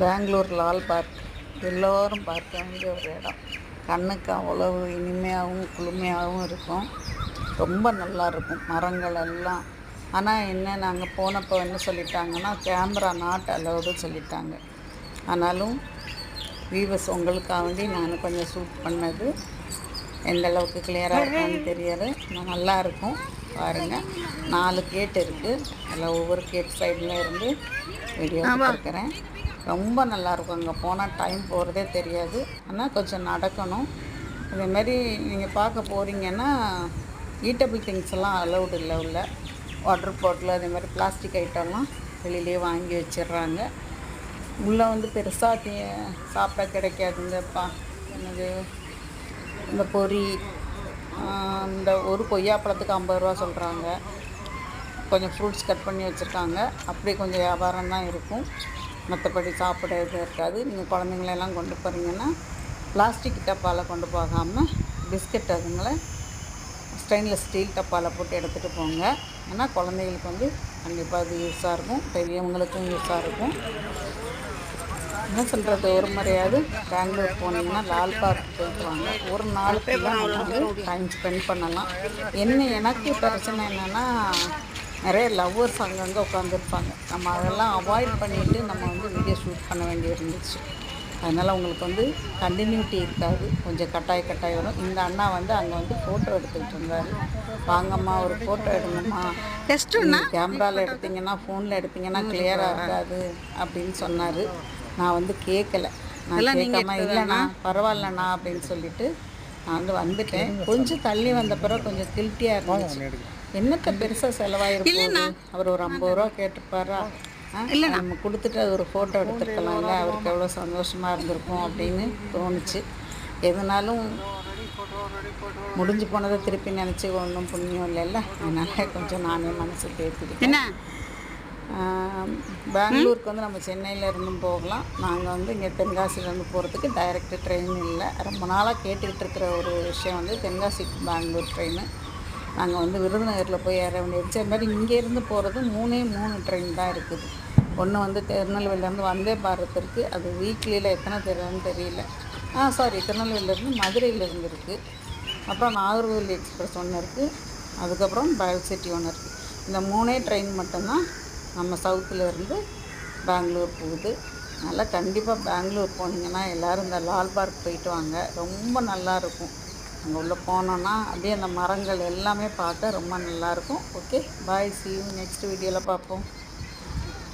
Bangalore Lal park. எல்லோரும் பார்க்க வேண்டிய ஒரு இடம். கண்ணுக்கு அவ்வளவு இனிமையாகவும் குளுமையாகவும் இருக்கும். ரொம்ப நல்லா இருக்கும். மரங்கள் எல்லாம். ஆனால் என்ன நாங்கள் போனப்போ என்ன சொல்லிட்டாங்கன்னா கேமரா நாட் அலௌடு சொல்லிட்டாங்க. ஆனாலும் வீவர்ஸ் உங்களுக்காக வேண்டி நான் கொஞ்சம் ஷூட் பண்ணது. எந்த அளவுக்கு கிளியராக இருக்கான்னு தெரியாது நல்லா இருக்கும். பாருங்கள் நாலு கேட் இருக்குது அதில் ஒவ்வொரு கேட் சைடில் இருந்து வீடியோ பார்க்குறேன் ரொம்ப நல்லாயிருக்கும். அங்கே போனால் டைம் போகிறதே தெரியாது. ஆனால் கொஞ்சம் நடக்கணும். இதேமாரி நீங்கள் பார்க்க போகிறீங்கன்னா ஈட்டபிள் திங்ஸ் எல்லாம் அலௌடு இல்லை உள்ள. வாட்டர் பாட்டில் அதே மாதிரி பிளாஸ்டிக் ஐட்டம்லாம் வெளியிலே வாங்கி வச்சிடுறாங்க. உள்ளே வந்து பெருசாக சாப்பிட கிடைக்காதுங்கப்பா என்னது இந்த பொரி இந்த ஒரு கொய்யாப்பழத்துக்கு ஐம்பது ரூபா சொல்கிறாங்க கொஞ்சம் ஃப்ரூட்ஸ் கட் பண்ணி வச்சுருக்காங்க. அப்படியே கொஞ்சம் வியாபாரம் தான் இருக்கும். மற்றபடி சாப்பிட எதுவும் இருக்காது. நீங்கள் குழந்தைங்களெல்லாம் கொண்டு போகிறீங்கன்னா பிளாஸ்டிக் டப்பாவில் கொண்டு போகாமல் பிஸ்கட் அதுங்களை ஸ்டெயின்லெஸ் ஸ்டீல் டப்பாவில் போட்டு எடுத்துகிட்டு போங்க. ஏன்னா குழந்தைங்களுக்கு வந்து கண்டிப்பாக அது யூஸாக இருக்கும். பெரியவங்களுக்கும் யூஸாக இருக்கும். என்ன சொல்கிறது ஒரு முறையாவது பெங்களூர் போனீங்கன்னா லால் பார்க் போயிட்டு வாங்க ஒரு நாளுக்கு வந்து டைம் ஸ்பெண்ட் பண்ணலாம். என்ன எனக்கு பிரச்சனை என்னென்னா நிறைய லவ்வர்ஸ் அங்கங்கே உட்காந்துருப்பாங்க நம்ம அதெல்லாம் அவாய்ட் பண்ணிவிட்டு நம்ம வந்து வீடியோ ஷூட் பண்ண வேண்டி இருந்துச்சு. அதனால் உங்களுக்கு வந்து கண்டினியூட்டி இருக்காது. கொஞ்சம் கட்டாய கட்டாயம் வரும். இந்த அண்ணா வந்து அங்கே வந்து ஃபோட்டோ எடுத்துக்கிட்டு இருந்தார். வாங்கம்மா ஒரு ஃபோட்டோ எடுங்கம்மா. கேமராவில் எடுத்தீங்கன்னா ஃபோனில் எடுத்தீங்கன்னா கிளியராக இருக்காது அப்படின்னு சொன்னார். நான் வந்து கேட்கல நான் கேட்காம இல்லைண்ணா பரவாயில்லண்ணா அப்படின்னு சொல்லிட்டு நான் வந்து வந்துட்டேன். கொஞ்சம் தள்ளி வந்த பிறகு கொஞ்சம் கில்ட்டியாக இருந்துச்சு. என்னத்த பெருசாக செலவாயிருக்கும் அவர் ஒரு ஐம்பது ரூபா கேட்டிருப்பாரா? இல்லை நம்ம கொடுத்துட்டு அது ஒரு ஃபோட்டோ எடுத்துருக்கலாம்ல அவருக்கு எவ்வளோ சந்தோஷமாக இருந்திருக்கும் அப்படின்னு தோணுச்சு. எதுனாலும் முடிஞ்சு போனதை திருப்பி நினச்சி ஒன்றும் புண்ணியம் இல்லைல்ல. அதனால் கொஞ்சம் நானே மனசு தேர்த்திக்கிட்டேன் பெங்களூருக்கு வந்து நம்ம சென்னையில் இருந்தும் போகலாம். நாங்கள் வந்து இங்கே தென்காசியிலேருந்து போகிறதுக்கு டைரக்ட் ட்ரெயின் இல்லை. ரொம்ப நாளாக கேட்டுக்கிட்டு இருக்கிற ஒரு விஷயம் வந்து தென்காசி பெங்களூர் ட்ரெயின் நாங்கள் வந்து விருதுநகரில் போய் ஏற வேண்டியிருந்துச்சு அது மாதிரி இங்கேருந்து போகிறது மூணே மூணு ட்ரெயின் தான் இருக்குது. ஒன்று வந்து திருநெல்வேலியிலேருந்து வந்தே பாரத் இருக்குது அது வீக்லியில் எத்தனை தெரியும்னு தெரியல. ஆ சாரி திருநெல்வேலியிலேருந்து மதுரையிலேருந்து இருக்குது அப்புறம் நாகர்கோவில் எக்ஸ்பிரஸ் ஒன்று இருக்குது அதுக்கப்புறம் பயல் சிட்டி ஒன்று இருக்குது இந்த மூணே ட்ரெயின் மட்டும்தான் நம்ம சவுத்தில் இருந்து பெங்களூர் போகுது. அதனால் கண்டிப்பாக பெங்களூர் போனீங்கன்னா எல்லோரும் இந்த லால் பார்க் போயிட்டு வாங்க. ரொம்ப நல்லா இருக்கும் அங்கே உள்ளே போனோன்னா அப்படியே அந்த மரங்கள் எல்லாமே பார்க்க ரொம்ப நல்லாயிருக்கும் ஓகே பாய் சி நெக்ஸ்ட் வீடியோவில் பார்ப்போம்.